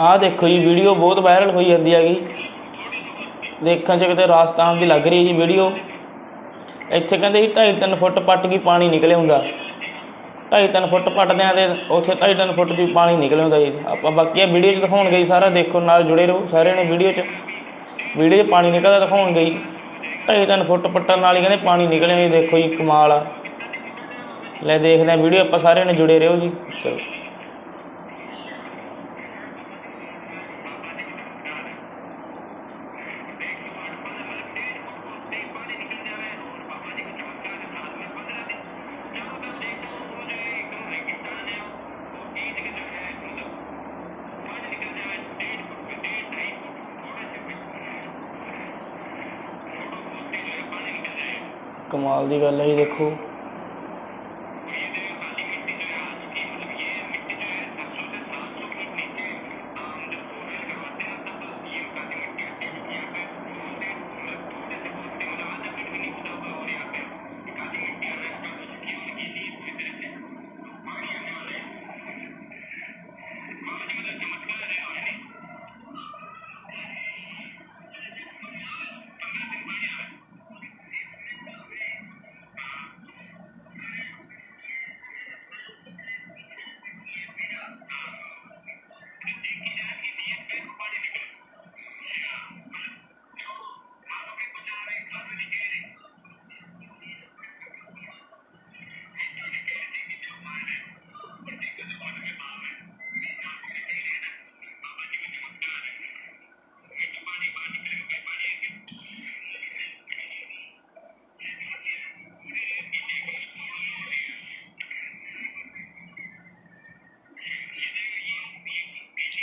ਆਹ ਦੇਖੋ ਜੀ ਵੀਡੀਓ ਬਹੁਤ ਵਾਇਰਲ ਹੋਈ ਜਾਂਦੀ ਹੈਗੀ। ਦੇਖਣ 'ਚ ਕਿਤੇ ਰਾਜਸਥਾਨ ਦੀ ਲੱਗ ਰਹੀ ਹੈ ਜੀ ਵੀਡੀਓ ਇੱਥੇ ਕਹਿੰਦੇ ਜੀ ਢਾਈ ਤਿੰਨ ਫੁੱਟ ਪੱਟ ਕੀ ਪਾਣੀ ਨਿਕਲੇ ਹੁੰਦਾ। ਢਾਈ ਤਿੰਨ ਫੁੱਟ ਪੱਟਦੇ ਆ ਤੇ ਉੱਥੇ ਢਾਈ ਤਿੰਨ ਫੁੱਟ 'ਚ ਪਾਣੀ ਨਿਕਲੇ ਹੁੰਦਾ ਜੀ। ਆਪਾਂ ਬਾਕੀ ਇਹ ਵੀਡੀਓ 'ਚ ਦਿਖਾਉਣਗੇ ਜੀ ਸਾਰਾ, ਦੇਖੋ ਨਾਲ ਜੁੜੇ ਰਹੋ ਸਾਰਿਆਂ ਨੇ ਵੀਡੀਓ 'ਚ। ਵੀਡੀਓ 'ਚ ਪਾਣੀ ਨਿਕਲਦਾ ਦਿਖਾਉਣਗੇ ਜੀ। ਢਾਈ ਤਿੰਨ ਫੁੱਟ ਪੱਟਣ ਨਾਲ ਹੀ ਕਹਿੰਦੇ ਪਾਣੀ ਨਿਕਲੇ ਜੀ, ਦੇਖੋ ਜੀ ਕਮਾਲ ਆ। ਲੈ ਦੇਖਦੇ ਆ ਵੀਡੀਓ ਆਪਾਂ ਸਾਰਿਆਂ ਨੇ ਜੁੜੇ ਰਹੋ ਜੀ। ਚਲੋ। ਕਮਾਲ ਦੀ ਗੱਲ ਹੈ ਜੀ ਦੇਖੋ।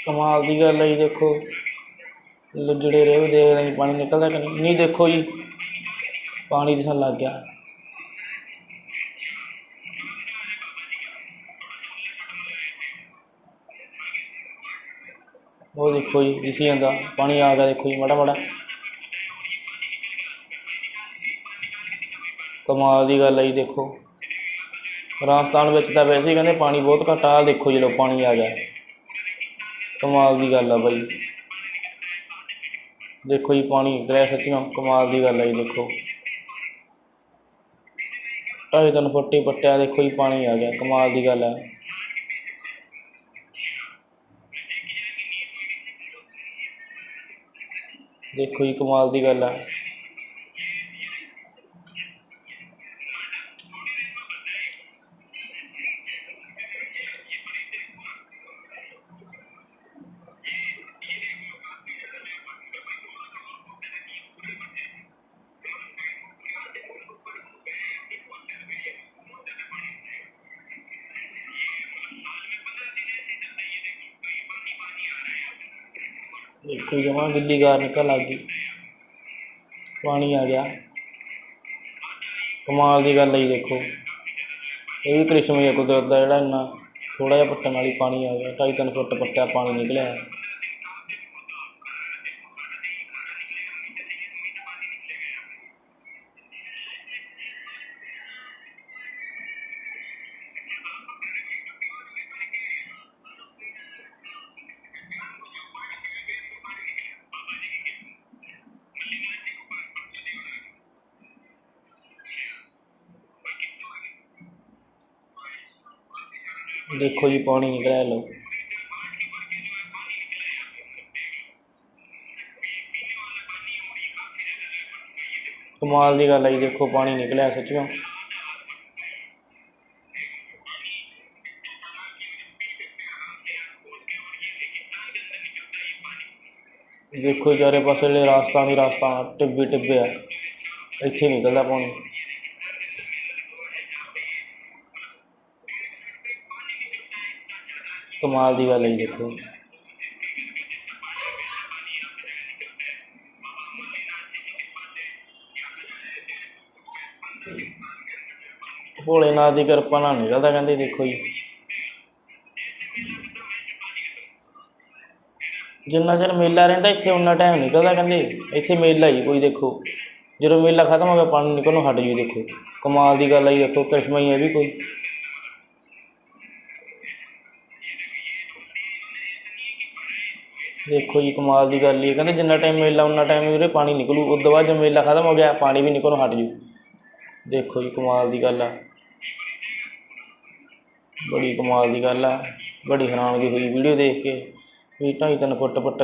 ਕਮਾਲ ਦੀ ਗੱਲ ਹੈ ਜੀ, ਦੇਖੋ। ਲੁੱਜੜੇ ਰਹੇ ਦੇਖਦੇ ਹਾਂ ਪਾਣੀ ਨਿਕਲਦਾ ਕਿ ਨਹੀਂ? ਨਹੀਂ, ਦੇਖੋ ਜੀ, ਪਾਣੀ ਦਿਸਣ ਲੱਗ ਗਿਆ। ਉਹ ਦੇਖੋ ਜੀ ਦਿਸੀ ਜਾਂਦਾ ਪਾਣੀ ਆ ਗਿਆ, ਦੇਖੋ ਜੀ, ਮਾੜਾ ਮਾੜਾ। ਕਮਾਲ ਦੀ ਗੱਲ ਹੈ ਜੀ, ਦੇਖੋ। ਰਾਜਸਥਾਨ ਵਿੱਚ ਤਾਂ ਵੈਸੇ ਹੀ ਕਹਿੰਦੇ ਪਾਣੀ ਬਹੁਤ ਘੱਟ ਆ, ਦੇਖੋ ਜੀ ਲੋ ਪਾਣੀ ਆ ਗਿਆ। ਕਮਾਲ ਦੀ ਗੱਲ ਆ ਬਾਈ। ਦੇਖੋ ਜੀ ਪਾਣੀ ਨਿਕਲਿਆ ਸੱਚੀਓ ਕਮਾਲ ਦੀ ਗੱਲ ਆ ਜੀ, ਦੇਖੋ। ਢਾਈ ਤਿੰਨ ਫੁੱਟੀ ਪੱਟਿਆ, ਦੇਖੋ ਜੀ ਪਾਣੀ ਆ ਗਿਆ, ਕਮਾਲ ਦੀ ਗੱਲ ਆ। ਦੇਖੋ ਜੀ ਕਮਾਲ ਦੀ ਗੱਲ ਆ। ਦੇਖੋ ਜਮਾ ਗਿੱਲੀ ਗਾਰ ਨਿਕਲ ਲੱਗ ਗਈ। ਪਾਣੀ ਆ ਗਿਆ। ਕਮਾਲ ਦੀ ਗੱਲ ਹੈ ਦੇਖੋ। ਇਹ ਵੀ ਕ੍ਰਿਸ਼ਮ ਹੀ ਆ ਕੁਦਰਤ ਦਾ ਜਿਹੜਾ ਇੰਨਾ ਥੋੜਾ ਜਿਹਾ ਪੱਟਣ ਵਾਲੀ ਪਾਣੀ ਆ ਗਿਆ। ਢਾਈ ਤਿੰਨ ਫੁੱਟ ਪੱਟਿਆ ਪਾਣੀ ਨਿਕਲਿਆ। ਦੇਖੋ ਜੀ, ਪਾਣੀ ਨਿਕਲਿਆ ਲਓ। ਕਮਾਲ ਦੀ ਗੱਲ ਹੈ ਦੇਖੋ ਪਾਣੀ ਨਿਕਲਿਆ ਸੱਚੀਓ। ਦੇਖੋ ਚਾਰੇ ਪਾਸੇ ਜਿਹੜੇ ਰਾਸਤਾ ਨਹੀਂ ਰਾਸਤਾ ਟਿੱਬੇ ਟਿੱਬੇ ਆ, ਇੱਥੇ ਨਿਕਲਦਾ ਪਾਣੀ। ਕਮਾਲ ਦੀ ਗੱਲ ਹੈ ਜੀ ਦੇਖੋ। ਭੋਲੇਨਾਥ ਦੀ ਕਿਰਪਾ ਨਾਲ ਨਿਕਲਦਾ ਕਹਿੰਦੇ, ਦੇਖੋ ਜੀ। ਜਿੰਨਾ ਚਿਰ ਮੇਲਾ ਰਹਿੰਦਾ, ਇੱਥੇ ਉਨਾ ਟਾਈਮ ਨਿਕਲਦਾ ਕਹਿੰਦੇ। ਇੱਥੇ ਮੇਲਾ ਹੀ, ਕੋਈ ਦੇਖੋ। ਜਦੋਂ ਮੇਲਾ ਖਤਮ ਹੋ ਗਿਆ ਪਾਣੀ ਨਿਕਲਣੋਂ ਹਟ ਜੂ ਦੇਖੋ। ਕਮਾਲ ਦੀ ਗੱਲ ਹੈ ਦੇਖੋ, ਕ੍ਰਿਸ਼ਮਾ ਹੈ ਵੀ ਕੋਈ। ਦੇਖੋ ਜੀ, ਕਮਾਲ ਦੀ ਗੱਲ ਇਹ ਕਹਿੰਦੇ ਜਿੰਨਾ ਟਾਈਮ ਮੇਲਾ, ਉਨਾ ਟਾਈਮ ਵੀਰੇ ਪਾਣੀ ਨਿਕਲੂ। ਉਸ ਤੋਂ ਬਾਅਦ ਜੇ ਮੇਲਾ ਖਤਮ ਹੋ ਗਿਆ, ਪਾਣੀ ਵੀ ਨਿਕਲਣੋਂ ਹਟ ਜੂ ਦੇਖੋ ਜੀ, ਕਮਾਲ ਦੀ ਗੱਲ ਆ। ਬੜੀ ਕਮਾਲ ਦੀ ਗੱਲ ਆ। ਬੜੀ ਹੈਰਾਨਗੀ ਹੋਈ ਵੀਡੀਓ ਦੇਖ ਕੇ। ਵੀ ਢਾਈ ਤਿੰਨ ਫੁੱਟ ਪੱਟ